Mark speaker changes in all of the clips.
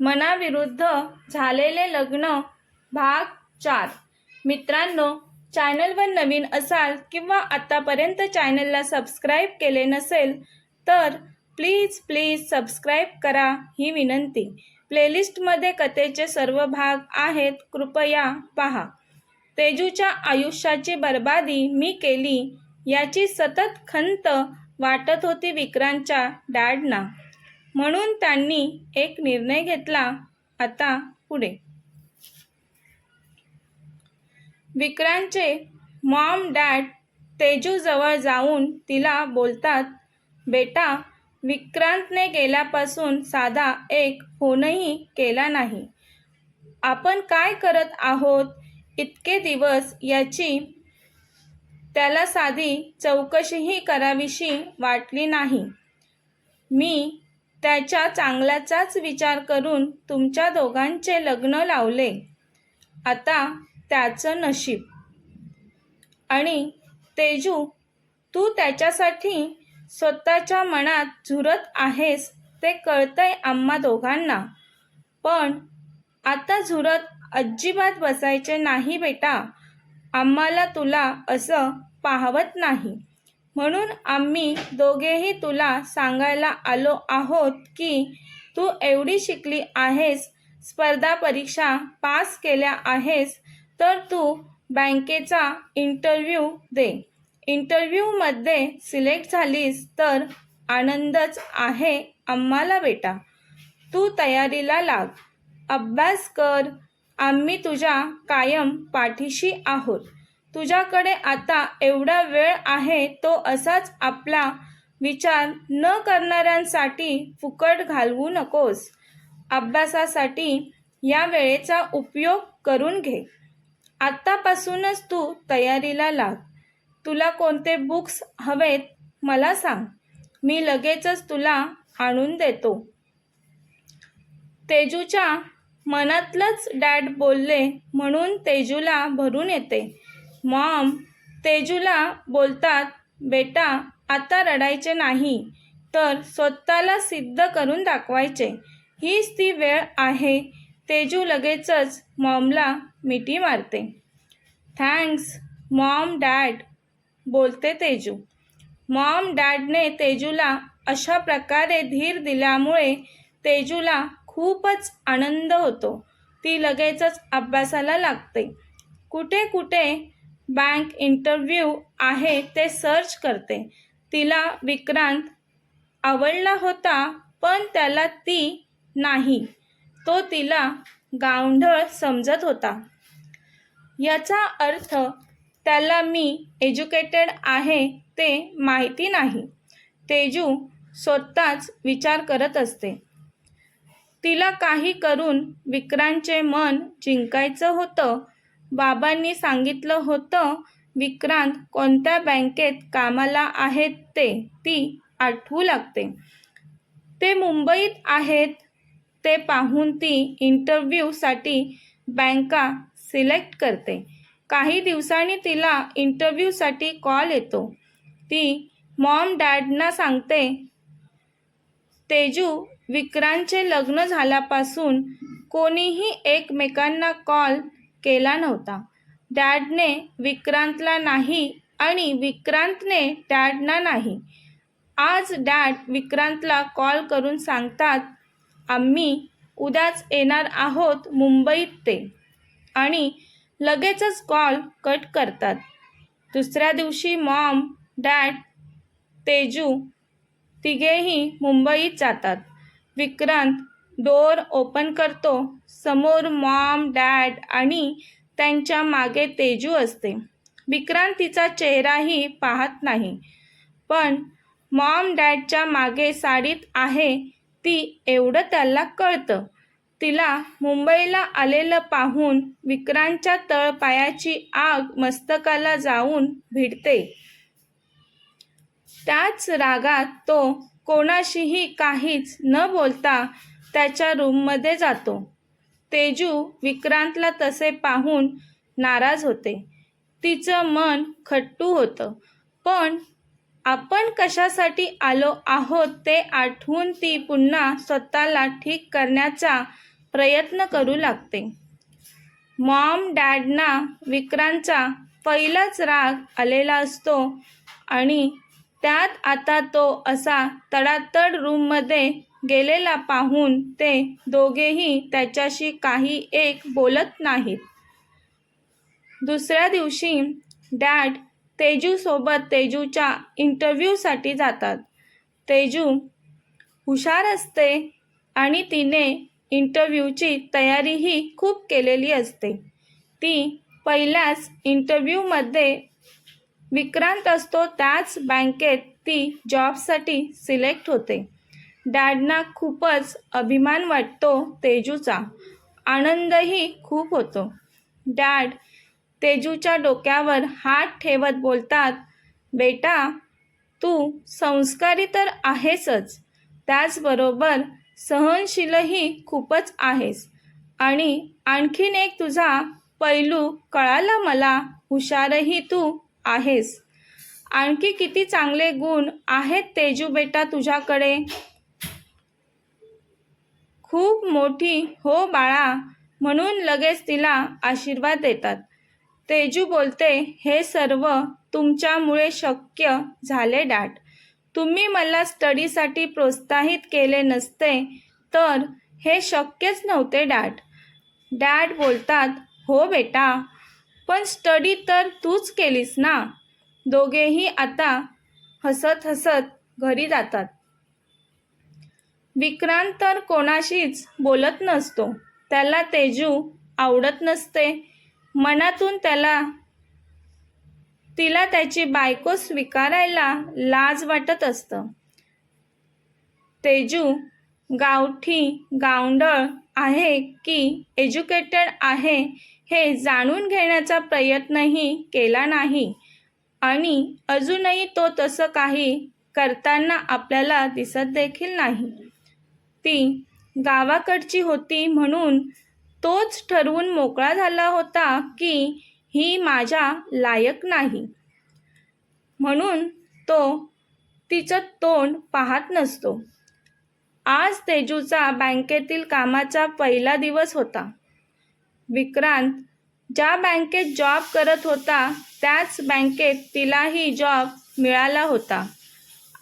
Speaker 1: मनाविरुद्ध झालेले लग्न भाग चार. मित्रांनो चॅनलवर नवीन असाल किंवा आतापर्यंत चॅनलला सबस्क्राईब केले नसेल तर प्लीज प्लीज सबस्क्राईब करा ही विनंती. प्लेलिस्टमध्ये कथेचे सर्व भाग आहेत कृपया पहा. तेजूच्या आयुष्याची बर्बादी मी केली याची सतत खंत वाटत होती विक्रांतच्या डॅडना. म्हणून त्यांनी एक निर्णय घेतला. आता पुढे. विक्रांतचे मॉम डॅड तेजूजवळ जाऊन तिला बोलतात बेटा विक्रांतने गेल्यापासून साधा एक फोनही केला नाही. आपण काय करत आहोत? इतके दिवस याची त्याला साधी चौकशीही करावीशी वाटली नाही. मी त्याच्या चांगल्याचाच विचार करून तुमच्या दोघांचे लग्न लावले. आता त्याचं नशीब. आणि तेजू तू त्याच्यासाठी स्वतःच्या मनात झुरत आहेस ते कळतंय आम्हा दोघांना. पण आता झुरत अजिबात बसायचे नाही बेटा. आम्हाला तुला असं पाहवत नाही. म्हणून आम्ही दोघेही तुला सांगायला आलो आहोत की तू एवढी शिकली आहेस स्पर्धा परीक्षा पास केल्या आहेस तर तू बँकेचा इंटरव्ह्यू दे. इंटरव्ह्यूमध्ये सिलेक्ट झालीस तर आनंदच आहे आम्हाला बेटा. तू तयारीला लाग. अभ्यास कर. आम्ही तुझ्या कायम पाठीशी आहोत. तुझ्याकडे आता एवढा वेळ आहे तो असाच आपला विचार न करणाऱ्यांसाठी फुकट घालवू नकोस. अभ्यासासाठी या वेळेचा उपयोग करून घे. आत्तापासूनच तू तयारीला लाग. तुला कोणते बुक्स हवेत मला सांग. मी लगेचच तुला आणून देतो. तेजूच्या मनातलंच डॅड बोलले म्हणून तेजूला भरून येते. मॉम तेजूला बोलतात बेटा आता रडायचे नाही तर स्वतःला सिद्ध करून दाखवायचे. हीच ती वेळ आहे. तेजू लगेचच मॉमला मिठी मारते. थँक्स मॉम डॅड बोलते तेजू. मॉम डॅडने तेजूला अशा प्रकारे धीर दिल्यामुळे तेजूला खूपच आनंद होतो. ती लगेचच अभ्यासाला लागते. कुठे कुठे बँक इंटरव्ह्यू आहे ते सर्च करते. तिला विक्रांत आवडला होता पण त्याला ती नाही. तो तिला गावढळ समजत होता. याचा अर्थ त्याला मी एज्युकेटेड आहे ते माहिती नाही. तेजू स्वतःच विचार करत असते. तिला काही करून विक्रांतचे मन जिंकायचं होतं बाबांनी सांगितलं होतं विक्रांत कोणत्या बँकेत कामाला आहेत ते ती आठवू लागते. ते मुंबईत आहेत ते पाहून ती इंटरव्ह्यूसाठी बँका सिलेक्ट करते. काही दिवसांनी तिला इंटरव्ह्यूसाठी कॉल येतो. ती मॉम डॅडना सांगते तेजू विक्रांतचे लग्न झाल्यापासून कोणीही एकमेकांना कॉल केला नव्हता. डॅडने विक्रांतला नाही आणि विक्रांतने डॅडना नाही. आज डॅड विक्रांतला कॉल करून सांगतात आम्ही उद्याच येणार आहोत मुंबईत ते. आणि लगेचच कॉल कट करतात. दुसऱ्या दिवशी मॉम डॅड तेजू तिघेही मुंबईत जातात. विक्रांत डोअर ओपन करतो. समोर मॉम डॅड आणि त्यांच्या मागे तेजू असते. विक्रांत तिचा चेहराही पाहत नाही. पण मॉम डॅडच्या मागे साडीत आहे. ती एवढं त्याला कळतं. तिला मुंबईला आलेलं पाहून विक्रांतच्या तळपायाची आग मस्तकाला जाऊन भिडते. त्याच रागात तो कोणाशीही काहीच न बोलता त्याच्या रूममध्ये जातो. तेजू विक्रांतला तसे पाहून नाराज होते. तिचं मन खट्टू होतं. पण आपण कशासाठी आलो आहोत ते आठवून ती पुन्हा स्वतःला ठीक करण्याचा प्रयत्न करू लागते. मॉम डॅडना विक्रांतचा पहिलाच राग आलेला असतो आणि त्यात आता तो असा तडातड रूममध्ये गेलेला पाहून ते दोघेही त्याच्याशी काही एक बोलत नाहीत. दुसऱ्या दिवशी डॅड तेजूसोबत तेजूच्या इंटरव्ह्यूसाठी जातात. तेजू हुशार असते आणि तिने इंटरव्ह्यूची तयारीही खूप केलेली असते. ती पहिल्याच इंटरव्ह्यूमध्ये विक्रांत असतो त्याच बँकेत ती जॉबसाठी सिलेक्ट होते. डॅडना खूपच अभिमान वाटतो तेजूचा. आनंदही खूप होतो. डॅड तेजूच्या डोक्यावर हात ठेवत बोलतात बेटा तू संस्कारी तर आहेसच. त्याचबरोबर सहनशीलही खूपच आहेस. आणि आणखीन एक तुझा पैलू कळाला मला हुशारही तू आहेस. आणखी किती चांगले गुण आहेत तेजू बेटा तुझ्याकडे? खूप मोठी हो बाळा म्हणून लगेच तिला आशीर्वाद देतात. तेजू बोलते हे सर्व तुमच्यामुळे शक्य झाले डाट तुम्ही मला स्टडीसाठी प्रोत्साहित केले नसते तर हे शक्यच नव्हते डॅड. डॅड बोलतात हो बेटा पण स्टडी तर तूच केलीस ना? दोघेही आता हसत हसत घरी जातात. विक्रांत तर कोणाशीच बोलत नसतो. त्याला तेजू आवडत नसते. मनातून त्याला तिला त्याची बायको स्वीकारायला लाज वाटत असतं. तेजू गावठी गावंडळ आहे की एज्युकेटेड आहे हे जाणून घेण्याचा प्रयत्नही केला नाही. आणि अजूनही तो तसं काही करताना आपल्याला दिसत देखील नाही. ती गावाकडची होती म्हणून तोच ठरवून मोकळा झाला होता की ही माझ्या लायक नाही. म्हणून तो तिचं तोंड पाहत नसतो. आज तेजूचा बँकेतील कामाचा पहिला दिवस होता. विक्रांत ज्या बँकेत जॉब करत होता त्याच बँकेत तिलाही जॉब मिळाला होता.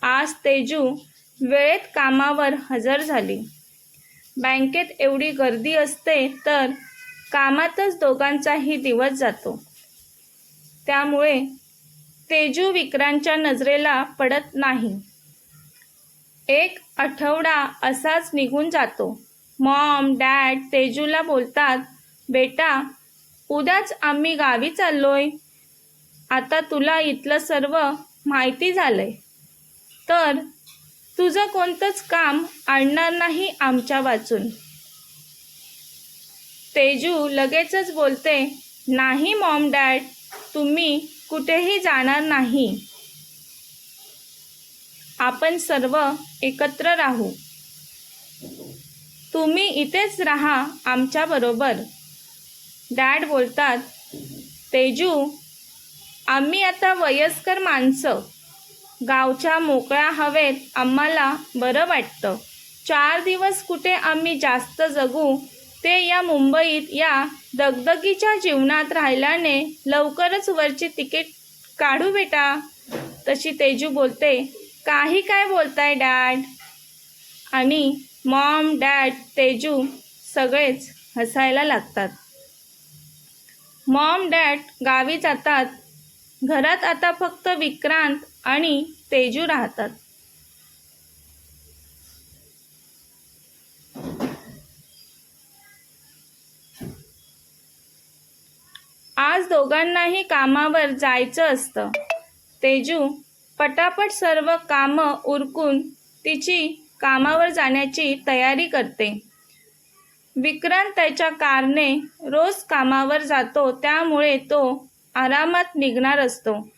Speaker 1: आज तेजू वेळेत कामावर हजर झाली. बँकेत एवढी गर्दी असते तर कामातच दोघांचाही दिवस जातो. त्यामुळे तेजू विक्रांतच्या नजरेला पडत नाही. एक आठवडा असाच निघून जातो. मॉम डॅड तेजूला बोलतात बेटा उद्याच आम्ही गावी चाललोय. आता तुला इथलं सर्व माहिती झालंय. तर तुझं कोणतंच काम आणणार नाही आमच्या वाचून. तेजू लगेचच बोलते नाही मॉम डॅड तुम्ही कुठेही जाणार नाही. आपण सर्व एकत्र राहू. तुम्ही इथेच राहा आमच्याबरोबर डॅड बोलतात तेजू आम्ही आता वयस्कर माणसं. गावच्या मोकळ्या हवेत आम्हाला बरं वाटतं. चार दिवस कुठे आम्ही जास्त जगू ते या मुंबईत या दगदगीच्या जीवनात राहिल्याने लवकरच वरची तिकीट काढू बेटा. तशी तेजू बोलते काही काय बोलताय डॅड? आणि मॉम डॅड तेजू सगळेच हसायला लागतात. मॉम डॅड गावी जातात घरात आता फक्त विक्रांत आणि तेजू राहतात. आज दोघांनाही कामावर जायचं असतं. तेजू पटापट सर्व कामं उरकून तिची कामावर जाण्याची तयारी करते. विक्रांत त्याच्या कारने रोज कामावर जातो त्यामुळे तो आरामात निघणार असतो.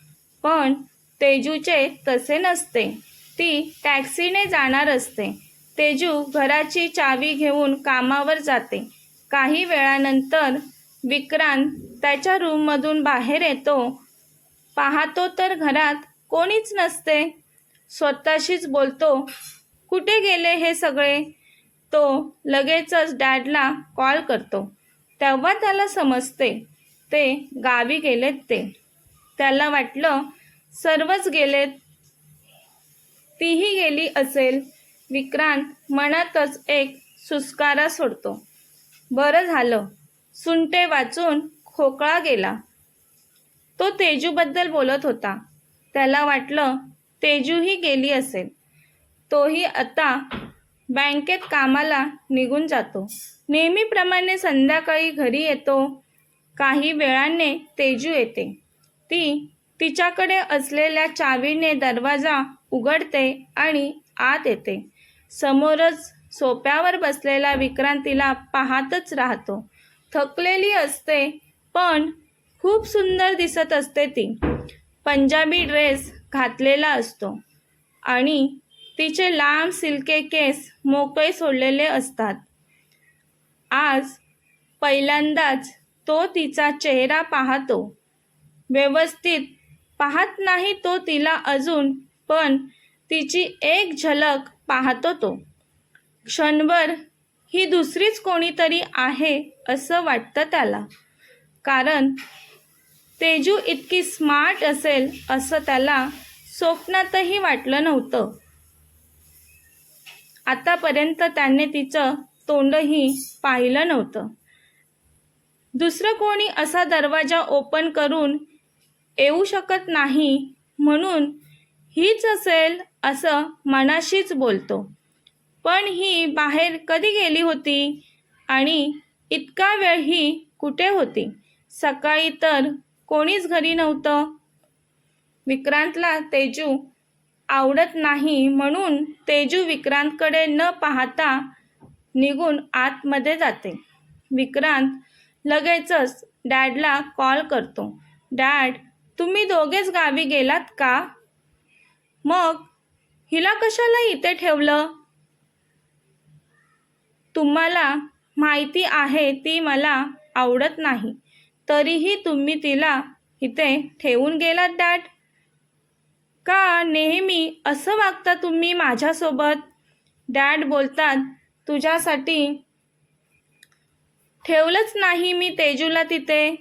Speaker 1: पण तेजूचे तसे नसते. ती टॅक्सीने जाणार असते. तेजू घराची चावी घेऊन कामावर जाते. काही वेळानंतर विक्रांत त्याच्या रूममधून बाहेर येतो. पाहतो तर घरात कोणीच नसते. स्वतःशीच बोलतो कुठे गेले हे सगळे? तो लगेचच डॅडला कॉल करतो. तेव्हा त्याला समजते ते गावी गेलेत ते. त्याला वाटलं सर्वच गेलेत. तीही गेली असेल. विक्रांत मनातच एक सुस्कारा सोडतो. बरं झालं. सुंटे वाचून खोकळा गेला. तो तेजूबद्दल बोलत होता. त्याला वाटलं तेजूही गेली असेल. तोही आता बँकेत कामाला निघून जातो. नेहमीप्रमाणे संध्याकाळी घरी येतो. काही वेळाने तेजू येते. ती तिच्याकडे असलेल्या चावीने दरवाजा उघडते आणि आत येते. समोरच सोप्यावर बसलेला विक्रांतीला पाहतच राहतो. थकलेली असते पण खूप सुंदर दिसत असते ती. पंजाबी ड्रेस घातलेला असतो आणि तिचे लांब सिल्के केस मोकळे सोडलेले असतात. आज पहिल्यांदाच तो तिचा चेहरा पाहतो. व्यवस्थित. पाहत नाही तो तिला अजून पण तिची एक झलक पाहतो तो. क्षणभर ही दुसरीच कोणीतरी आहे असं वाटतं त्याला. कारण तेजू इतकी स्मार्ट असेल असं त्याला स्वप्नातही वाटलं नव्हतं. आतापर्यंत त्याने तिचं तोंडही पाहिलं नव्हतं. दुसरं कोणी असा दरवाजा ओपन करून येऊ शकत नाही म्हणून हीच असेल असं मनाशीच बोलतो. पण ही बाहेर कधी गेली होती आणि इतका वेळ ही कुठे होती? सकाळी तर कोणीच घरी नव्हतं. विक्रांतला तेजू आवडत नाही म्हणून तेजू विक्रांतकडे न पाहता निघून आतमध्ये जाते. विक्रांत लगेचच डॅडला कॉल करतो. डॅड तुम्ही दोघेच गावी गेलात का? मग हिला कशाला इथे ठेवलं? तुम्हाला माहिती आहे ती मला आवडत नाही. तरीही तुम्ही तिला इथे ठेवून गेलात डॅड. का? नेहमी असं वागता तुम्ही माझ्यासोबत? डॅड बोलतात तुझ्यासाठी ठेवलंच नाही मी तेजूला तिथे.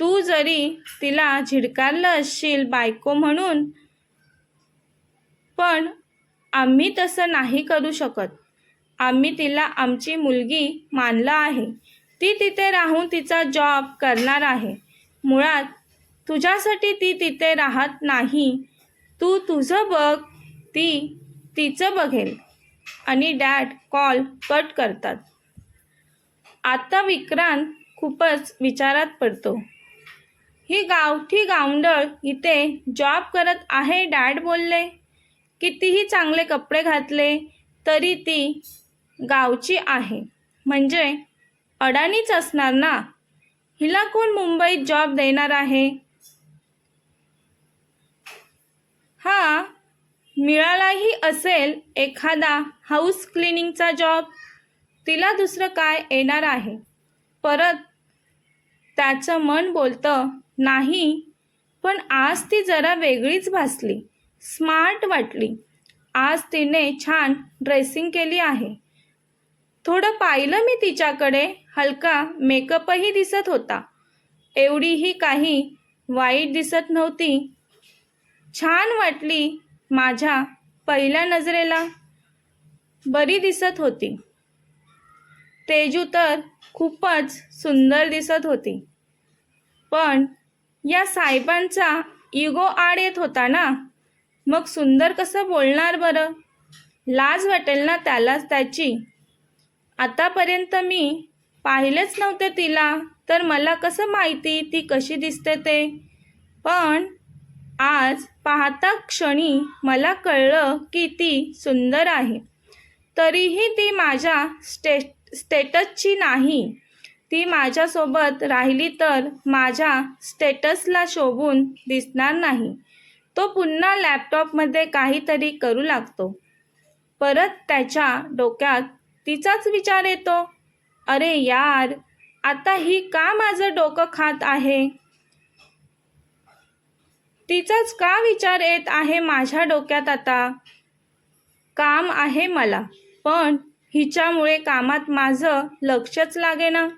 Speaker 1: तू जरी तिला झिडकारलं असशील बायको म्हणून पण आम्ही तसं नाही करू शकत. आम्ही तिला आमची मुलगी मानलं आहे. ती तिथे राहून तिचा जॉब करणार आहे. मुळात तुझ्यासाठी ती तिथे राहत नाही. तू तुझं बघ ती तिचं बघेल. आणि डॅड कॉल कट करतात. आता विक्रांत खूपच विचारात पडतो. ही गावठी गावंडळ इथे जॉब करत आहे डॅड बोलले. कितीही चांगले कपडे घातले तरी ती गावची आहे. म्हणजे अडाणीच असणार ना? हिला कोण मुंबईत जॉब देणार आहे? हा मिळालाही असेल एखादा हाऊस क्लिनिंगचा जॉब तिला दुसरं काय येणार आहे? परत त्याचं मन बोलतं नाही पण आज ती जरा वेगळीच भासली. स्मार्ट वाटली. आज तिने छान ड्रेसिंग केली आहे. थोडं पाहिलं मी तिच्याकडे हलका मेकअपही दिसत होता. एवढीही काही वाईट दिसत नव्हती. छान वाटली माझ्या पहिल्या नजरेला. बरी दिसत होती. तेजू तर खूपच सुंदर दिसत होती. पण या साहेबांचा इगो आड येत होता ना? मग सुंदर कसं बोलणार बरं? लाज वाटेल ना त्यालाच त्याची? आतापर्यंत मी पाहिलेच नव्हते तिला तर मला कसं माहिती ती कशी दिसते ते? पण आज पाहता क्षणी मला कळलं की ती सुंदर आहे. तरीही ती माझ्या स्टे स्टेटसची नाही. ती माझ्यासोबत राहिली तर माझ्या स्टेटसला शोभून दिसणार नाही. तो पुन्हा लॅपटॉपमध्ये काहीतरी करू लागतो. परत त्याच्या डोक्यात तिचाच विचार येतो. अरे यार आता ही का माझं डोकं खात आहे? तिचाच का विचार येत आहे माझ्या डोक्यात आता? काम आहे मला पण हिच्यामुळे कामात माझं लक्षच लागेना.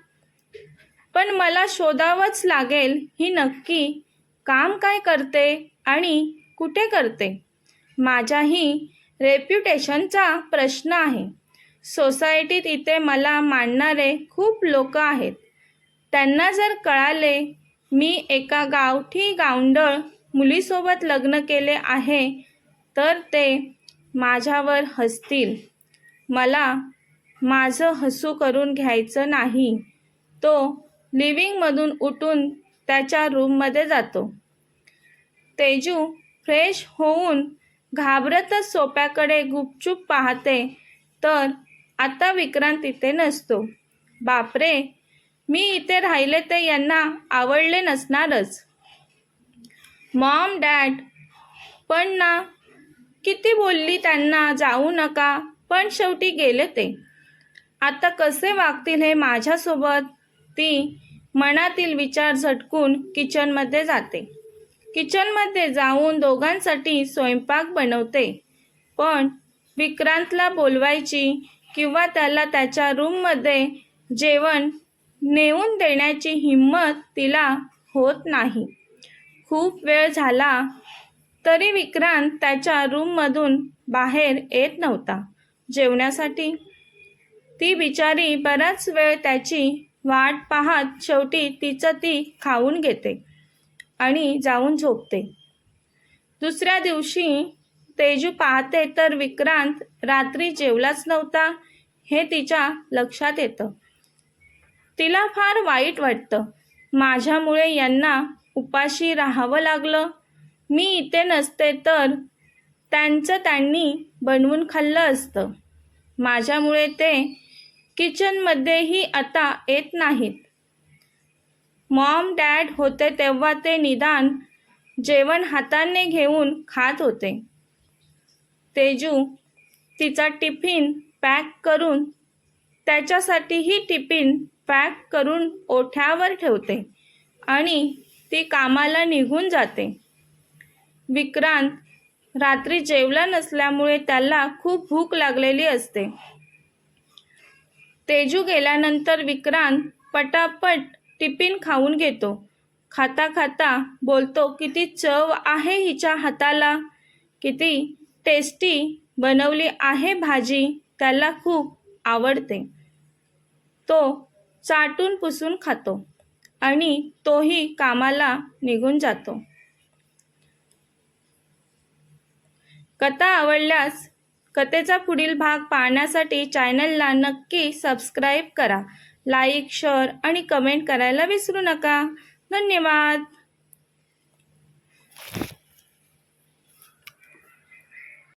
Speaker 1: पण मला शोधावंच लागेल ही नक्की काम काय करते आणि कुठे करते. माझ्याही रेप्युटेशनचा प्रश्न आहे. सोसायटीत इथे मला मानणारे खूप लोक आहेत. त्यांना जर कळाले मी एका गावठी गावंडळ मुलीसोबत लग्न केले आहे तर ते माझ्यावर हसतील. मला माझं हसू करून घ्यायचं नाही. तो लिव्हिंगमधून उठून त्याच्या रूममध्ये जातो. तेजू फ्रेश होऊन घाबरतच सोप्याकडे गुपचूप पाहते तर आता विक्रांत इथे नसतो. बापरे मी इथे राहिले ते यांना आवडले नसणारच. मॉम डॅड पण ना किती बोलली त्यांना जाऊ नका. पण शेवटी गेले ते. आता कसे वागतील हे माझ्यासोबत? ती मनातील विचार झटकून किचनमध्ये जाते. किचनमध्ये जाऊन दोघांसाठी स्वयंपाक बनवते. पण विक्रांतला बोलवायची किंवा त्याला त्याच्या रूममध्ये जेवण नेऊन देण्याची हिंमत तिला होत नाही. खूप वेळ झाला तरी विक्रांत त्याच्या रूममधून बाहेर येत नव्हता. जेवण्यासाठी. ती बिचारी बराच वेळ त्याची वाट पाहत शेवटी तिचं ती खाऊन घेते आणि जाऊन झोपते. दुसऱ्या दिवशी तेजू पाहते तर विक्रांत रात्री जेवलाच नव्हता हे तिच्या लक्षात येतं. तिला फार वाईट वाटतं. माझ्यामुळे यांना उपाशी राहावं लागलं. मी इथे नसते तर त्यांचं त्यांनी बनवून खाल्लं असतं. माझ्यामुळे ते किचनमध्येही आता येत नाहीत. मॉम डॅड होते तेव्हा ते निदान जेवण हाताने घेऊन खात होते. तेजू तिचा टिफिन पॅक करून त्याच्यासाठीही टिफिन पॅक करून ओठ्यावर ठेवते आणि ती कामाला निघून जाते. विक्रांत रात्री जेवला नसल्यामुळे त्याला खूप भूक लागलेली असते. तेजू गेल्यानंतर विक्रांत पटापट टिफिन खाऊन घेतो. खाता खाता बोलतो किती चव आहे हिच्या हाताला. किती टेस्टी बनवली आहे भाजी. त्याला खूप आवडते. तो चाटून पुसून खातो आणि तोही कामाला निघून जातो. कथा आवडल्यास कथेचा पुढील भाग पाहण्यासाठी चॅनलला नक्की सबस्क्राईब करा. लाईक शेअर आणि कमेंट करायला विसरू नका. धन्यवाद.